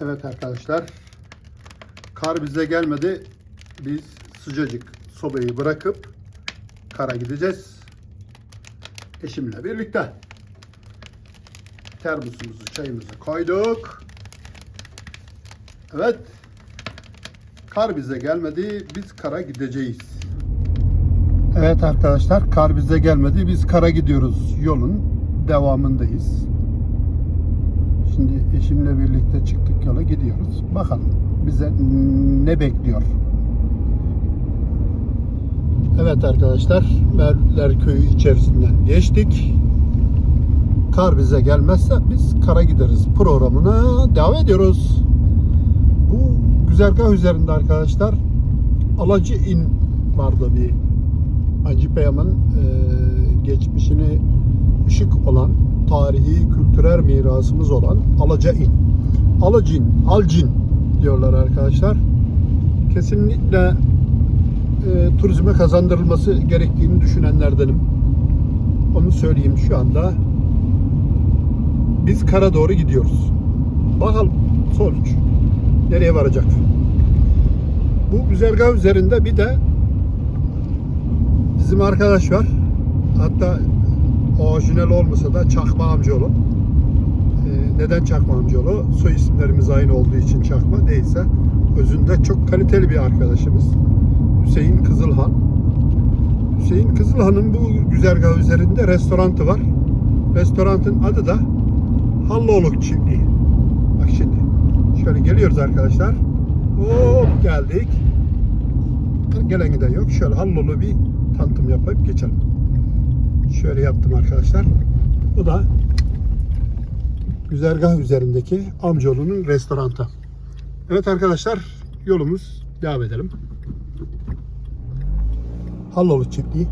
Evet arkadaşlar. Kar bize gelmedi. Biz sıcacık sobayı bırakıp kara gideceğiz. Eşimle birlikte. Termosumuzu, çayımızı koyduk. Evet. Kar bize gelmedi. Biz kara gideceğiz. Evet arkadaşlar. Kar bize gelmedi. Biz kara gidiyoruz. Yolun devamındayız. Şimdi eşimle birlikte çıktık yola gidiyoruz. Bakalım bize ne bekliyor. Evet arkadaşlar, Merler Köyü içerisinden geçtik. Kar bize gelmezse biz kara gideriz programına devam ediyoruz. Bu güzergah üzerinde arkadaşlar Alacı İn vardı bir Hacı Peyam'ın e, geçmişini ışık olan tarihi kültürel mirasımız olan Alacain. Alacin, Alcin diyorlar arkadaşlar. Kesinlikle e, turizme kazandırılması gerektiğini düşünenlerdenim. Onu söyleyeyim şu anda. Biz kara doğru gidiyoruz. Bakalım sonuç nereye varacak. Bu güzergah üzerinde bir de bizim arkadaş var. Hatta orijinal olmasa da Çakma amcaoğlu. Ee, neden Çakma amcaoğlu? Soy isimlerimiz aynı olduğu için Çakma değilse özünde çok kaliteli bir arkadaşımız. Hüseyin Kızılhan. Hüseyin Kızılhan'ın bu güzergah üzerinde restorantı var. Restorantın adı da Halloğluk Çiftliği. Bak şimdi. Şöyle geliyoruz arkadaşlar. Hop geldik. Gelen giden yok. Şöyle Hallolu bir tanıtım yapıp geçelim. Şöyle yaptım arkadaşlar. Bu da güzergah üzerindeki amcaoğlunun restorantı. Evet arkadaşlar yolumuz devam edelim. Hallolu çiftliği.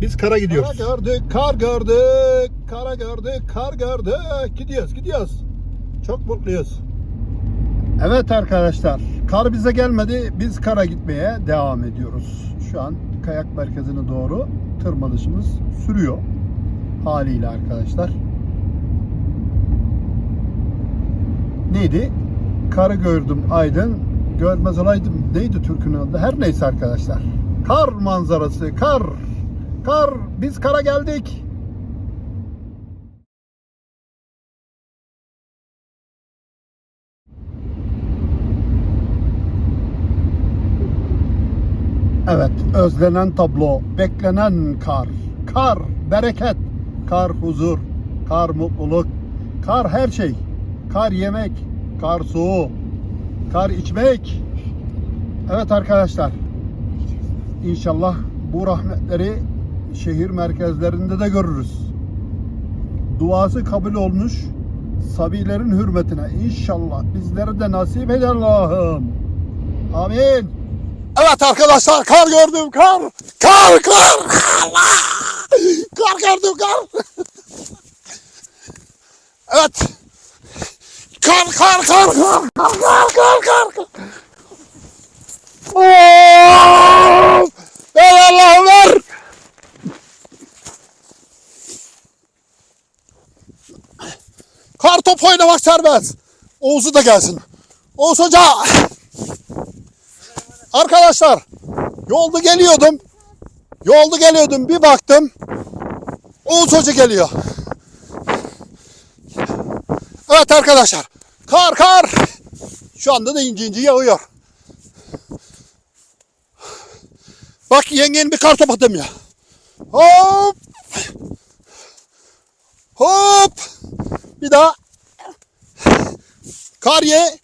Biz kara gidiyoruz. Kar gördük, kar gördük, kara gördük, kar gördük. Gidiyoruz, gidiyoruz. Çok mutluyuz. Evet arkadaşlar, kar bize gelmedi. Biz kara gitmeye devam ediyoruz. Şu an kayak merkezine doğru tırmanışımız sürüyor. Haliyle arkadaşlar. Neydi? Karı gördüm aydın, görmez olaydım. Neydi türkünün adı? Her neyse arkadaşlar. Kar manzarası, kar. Kar, biz kara geldik. Evet, özlenen tablo, beklenen kar. Kar, bereket. Kar, huzur. Kar, mutluluk. Kar, her şey. Kar, yemek. Kar, su. Kar, içmek. Evet arkadaşlar. İnşallah bu rahmetleri şehir merkezlerinde de görürüz. Duası kabul olmuş. Sabilerin hürmetine inşallah bizlere de nasip eder Allah'ım. Amin. Evet arkadaşlar kar gördüm kar. Kar kar. Allah! Kar gördüm kar. Evet. Kar kar kar kar kar kar kar kar. Of! Ver Allah'ım ver. Kar top oynamak serbest. Oğuz'u da gelsin. Oğuz Hoca. Arkadaşlar yolda geliyordum. Yolda geliyordum bir baktım. Oğuz Hoca geliyor. Evet arkadaşlar. Kar kar. Şu anda da ince ince yağıyor. Bak yengenin bir kar top atayım ya. Hop. Hop. Bir daha. Kar ye.